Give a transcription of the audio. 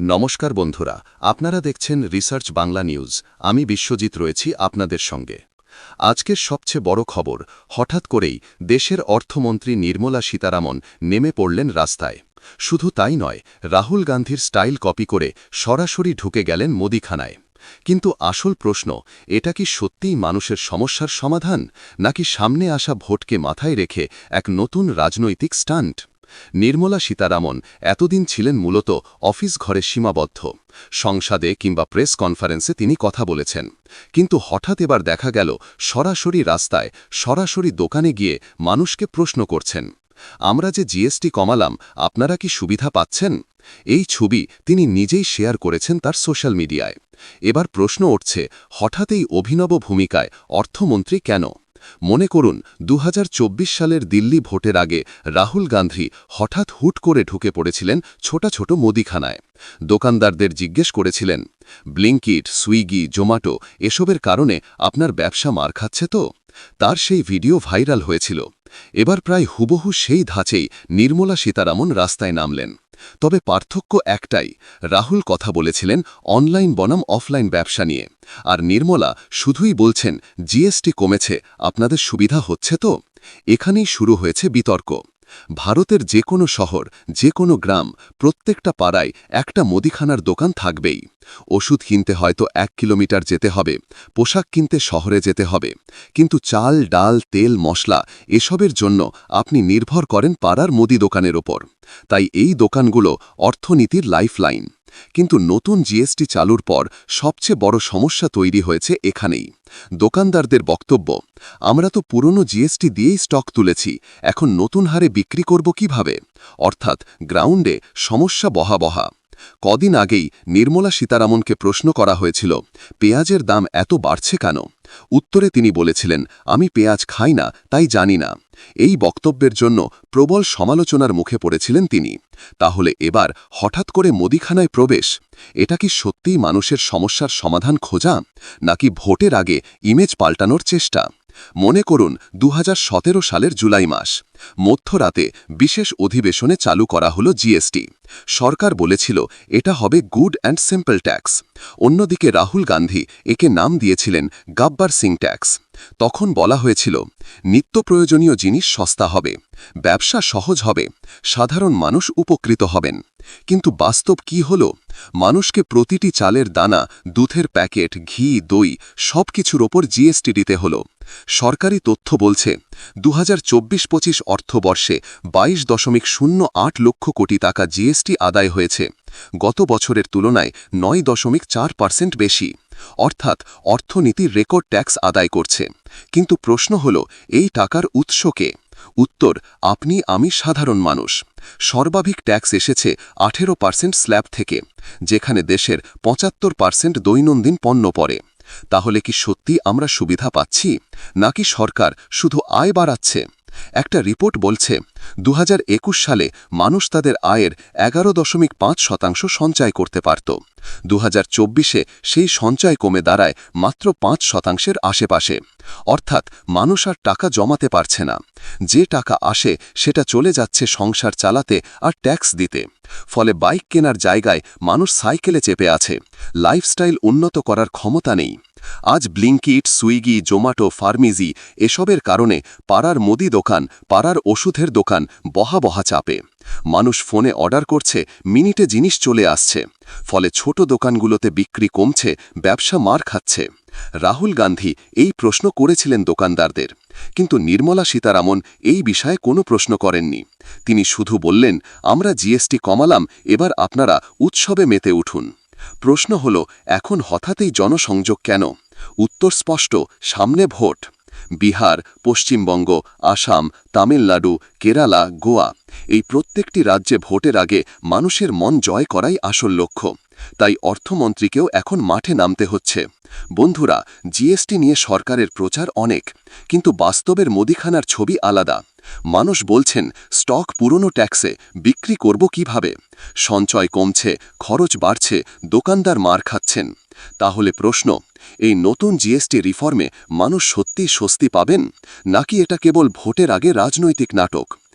নমস্কার বন্ধুরা, আপনারা দেখছেন রিসার্চ বাংলা নিউজ। আমি বিশ্বজিৎ রয়েছি আপনাদের সঙ্গে। আজকের সবচেয়ে বড় খবর, হঠাৎ করেই দেশের অর্থমন্ত্রী নির্মলা সীতারামন নেমে পড়লেন রাস্তায়। শুধু তাই নয়, রাহুল গান্ধীর স্টাইল কপি করে সরাসরি ঢুকে গেলেন মোদিখানায়। কিন্তু আসল প্রশ্ন, এটা কি সত্যিই মানুষের সমস্যার সমাধান, নাকি সামনে আসা ভোটকে মাথায় রেখে এক নতুন রাজনৈতিক স্টান্ট? নির্মলা সীতারামন এতদিন ছিলেন মূলত অফিস ঘরে সীমাবদ্ধ। সংসদে কিংবা প্রেস কনফারেন্সে তিনি কথা বলেছেন। কিন্তু হঠাৎ এবার দেখা গেল, সরাসরি রাস্তায়, সরাসরি দোকানে গিয়ে মানুষকে প্রশ্ন করছেন, আমরা যে জিএসটি কমালাম, আপনারা কি সুবিধা পাচ্ছেন? এই ছবি তিনি নিজেই শেয়ার করেছেন তার সোশ্যাল মিডিয়ায়। এবার প্রশ্ন উঠছে, হঠাৎ এই অভিনব ভূমিকায় অর্থমন্ত্রী কেন? মনে করুন দু হাজার চব্বিশ সালের দিল্লি ভোটের আগে রাহুল গান্ধী হঠাৎ হুট করে ঢুকে পড়েছিলেন ছোটা ছোট মোদিখানায়। দোকানদারদের জিজ্ঞেস করেছিলেন ব্লিঙ্কিট সুইগি, জোম্যাটো, এসবের কারণে আপনার ব্যবসা মার খাচ্ছে তো? তার সেই ভিডিও ভাইরাল হয়েছিল। এবার প্রায় হুবহু সেই ধাঁচেই নির্মলা সীতারামন রাস্তায় নামলেন। তবে পার্থক্য একটাই, রাহুল কথা বলেছিলেন অনলাইন বনাম অফলাইন ব্যবসা নিয়ে। আর নির্মলা শুধুই বলছেন, জিএসটি কমেছে, আপনাদের সুবিধা হচ্ছে তো? এখানেই শুরু হয়েছে বিতর্ক। ভারতের যে কোনো শহর যে কোনো গ্রাম, প্রত্যেকটা পাড়ায় একটা মুদিখানার দোকান থাকবেই। ওষুধ কিনতে হয়তো এক কিলোমিটার যেতে হবে, পোশাক কিনতে শহরে যেতে হবে। কিন্তু চাল, ডাল, তেল, মশলা, এসবের জন্য আপনি নির্ভর করেন পাড়ার মুদি দোকানের ওপর। তাই এই দোকানগুলো অর্থনীতির লাইফলাইন। কিন্তু নতুন জিএসটি চালুর পর সবচেয়ে বড় সমস্যা তৈরি হয়েছে এখানেই। দোকানদারদের বক্তব্য, আমরা তো পুরনো জিএসটি দিয়েই স্টক তুলেছি, এখন নতুন হারে বিক্রি করব কীভাবে? অর্থাৎ গ্রাউন্ডে সমস্যা বহা বহা কদিন আগেই নির্মলা সীতারামনকে প্রশ্ন করা হয়েছিল, পেঁয়াজের দাম এত বাড়ছে কেন? উত্তরে তিনি বলেছিলেন, আমি পেঁয়াজ খাই না, তাই জানি না। এই বক্তব্যের জন্য প্রবল সমালোচনার মুখে পড়েছিলেন তিনি। তাহলে এবার হঠাৎ করে মুদিখানায় প্রবেশ, এটা কি সত্যিই মানুষের সমস্যার সমাধান খোঁজা, নাকি ভোটের আগে ইমেজ পাল্টানোর চেষ্টা? মনে করুন দু হাজার সতেরো সালের জুলাই মাস। মধ্যরাতে বিশেষ অধিবেশনে চালু করা হল জিএসটি সরকার বলেছিল, এটা হবে গুড অ্যান্ড সিম্পল ট্যাক্স। অন্যদিকে রাহুল গান্ধী একে নাম দিয়েছিলেন গাব্বার সিং ট্যাক্স। তখন বলা হয়েছিল, নিত্য প্রয়োজনীয় জিনিস সস্তা হবে, ব্যবসা সহজ হবে, সাধারণ মানুষ উপকৃত হবেন। কিন্তু বাস্তব কি হল? মানুষকে প্রতিটি চালের দানা, দুধের প্যাকেট, ঘি, দই সব কিছুর ওপর জিএসটি দিতে হল। সরকারি তথ্য বলছে দু হাজার চব্বিশ পঁচিশ অর্থবর্ষে বাইশ দশমিক শূন্য আট লক্ষ কোটি টাকা জিএসটি আদায় হয়েছে। গত বছরের তুলনায় নয় দশমিক চার পার্সেন্ট বেশি। অর্থাৎ অর্থনীতি রেকর্ড ট্যাক্স আদায় করছে। কিন্তু প্রশ্ন হল, এই টাকার উৎসকে উত্তর, আপনি আমি সাধারণ মানুষ। সর্বাধিক ট্যাক্স এসেছে আঠেরো পার্সেন্ট স্ল্যাব থেকে, যেখানে দেশের পঁচাত্তর পার্সেন্ট দৈনন্দিন পণ্য পড়ে। তাহলে কি সত্যি আমরা সুবিধা পাচ্ছি? নাকি সরকার শুধু আয় বাড়াচ্ছে? একটা রিপোর্ট বলছে দু হাজার একুশ সালে মানুষ তাদের আয়ের এগারো দশমিক পাঁচ শতাংশ সঞ্চয় করতে পারত। দু হাজার সেই সঞ্চয় কমে দাঁড়ায় মাত্র পাঁচ শতাংশের আশেপাশে। অর্থাৎ মানুষ আর টাকা জমাতে পারছে না। যে টাকা আসে, সেটা চলে যাচ্ছে সংসার চালাতে আর ট্যাক্স দিতে। ফলে বাইক কেনার জায়গায় মানুষ সাইকেলে চেপে আছে। লাইফস্টাইল উন্নত করার ক্ষমতা নেই। আজ ব্লিঙ্কিট সুইগি, জোম্যাটো, ফার্মিজি এসবের কারণে পাড়ার মুদি দোকান, পাড়ার ওষুধের দোকান বহা বহা চাপে। মানুষ ফোনে অর্ডার করছে, মিনিটে জিনিস চলে আসছে। ফলে ছোট দোকানগুলোতে বিক্রি কমছে, ব্যবসা মার খাচ্ছে। রাহুল গান্ধী এই প্রশ্ন করেছিলেন দোকানদারদের। কিন্তু নির্মলা সীতারামন এই বিষয়ে কোনো প্রশ্ন করেননি। তিনি শুধু বললেন, আমরা জিএসটি কমালাম, এবার আপনারা উৎসবে মেতে উঠুন। প্রশ্ন হল, এখন হঠাৎই জনসংযোগ কেন? উত্তর স্পষ্ট, সামনে ভোট। বিহার, পশ্চিমবঙ্গ, আসাম, তামিলনাড়ু, কেরালা, গোয়া। এই প্রত্যেকটি রাজ্যে ভোটের আগে মানুষের মন জয় করাই আসল লক্ষ্য। তাই অর্থমন্ত্রীকেও এখন মাঠে নামতে হচ্ছে। বন্ধুরা, জিএসটি নিয়ে সরকারের প্রচার অনেক, কিন্তু বাস্তবের মুদিখানার ছবি আলাদা। মানুষ বলছেন, স্টক পুরনো ট্যাক্সে বিক্রি করব কীভাবে? সঞ্চয় কমছে, খরচ বাড়ছে, দোকানদার মার খাচ্ছেন। তাহলে প্রশ্ন, এই নতুন জিএসটি রিফর্মে মানুষ সত্যি স্বস্তি পাবেন? নাকি এটা কেবল ভোটের আগে রাজনৈতিক নাটক?